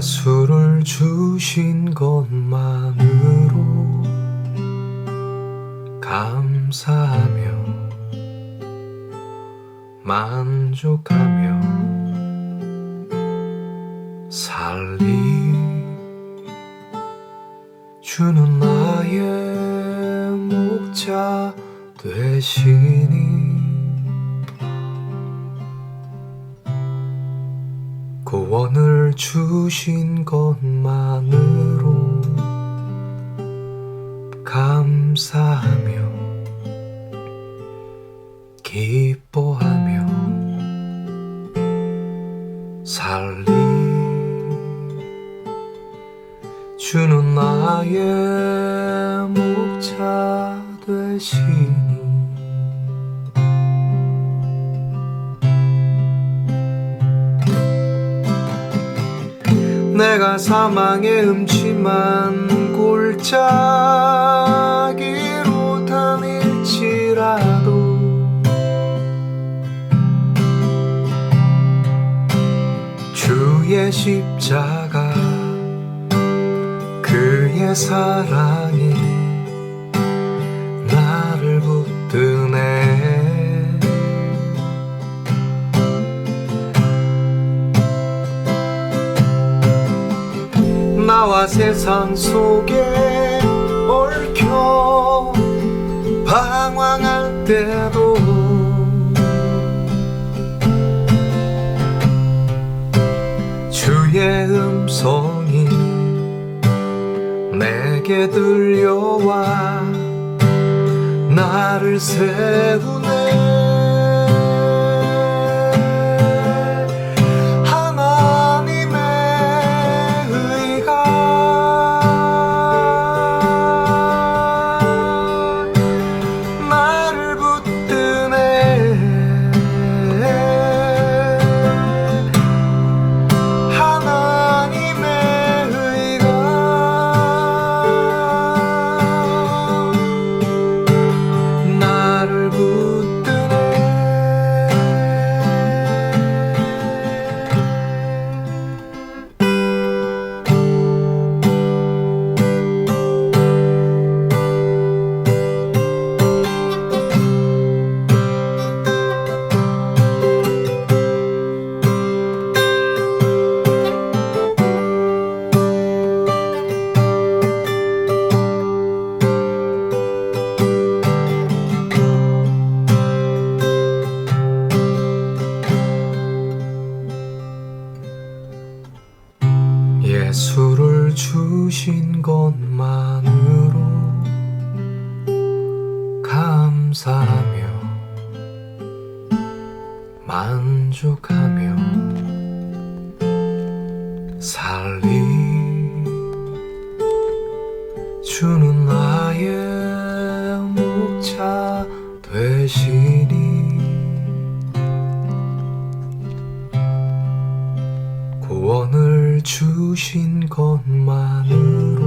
예수를 주신 것만으로 감사하며 만족하며 살리 주는 나의 목자 되시니 구원을 주신 것만으로 감사하며 기뻐하며 살리 주는 나의 목자 되시니 내가 사망의 음침한 골짜기로 다닐지라도 주의 십자가 그의 사랑이 나를 붙드네 나와 세상 속에 얽혀 방황할 때도 주의 음성이 내게 들려와 나를 세우네 주신 것만으로 감사하며 만족하며 살리 주는 나의 목자 되시니 주신 것만으로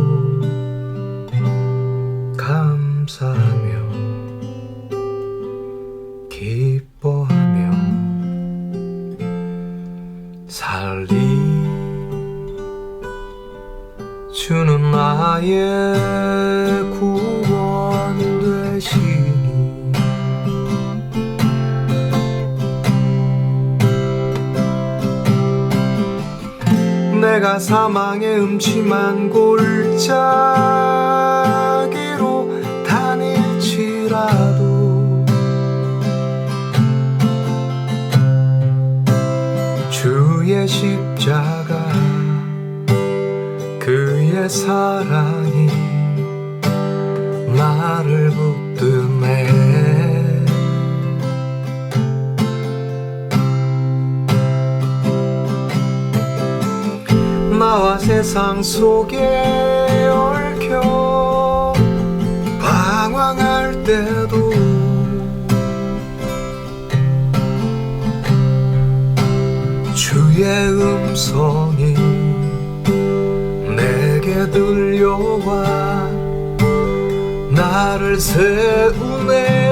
감사하며 기뻐하며 살리 주는 나의 내가 사망의 음침한 골짜기로 다닐지라도. 주의 십자가 그의 사랑이 나를 붙드네 나와 세상 속에 얽혀 방황할 때도 주의 음성이 내게 들려와 나를 세우네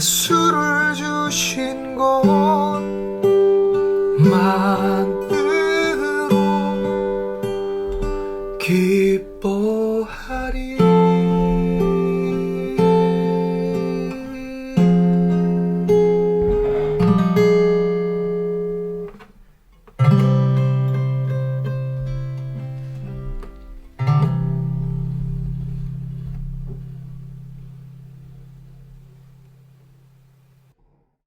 술을 주신 것만으로 기뻐하리.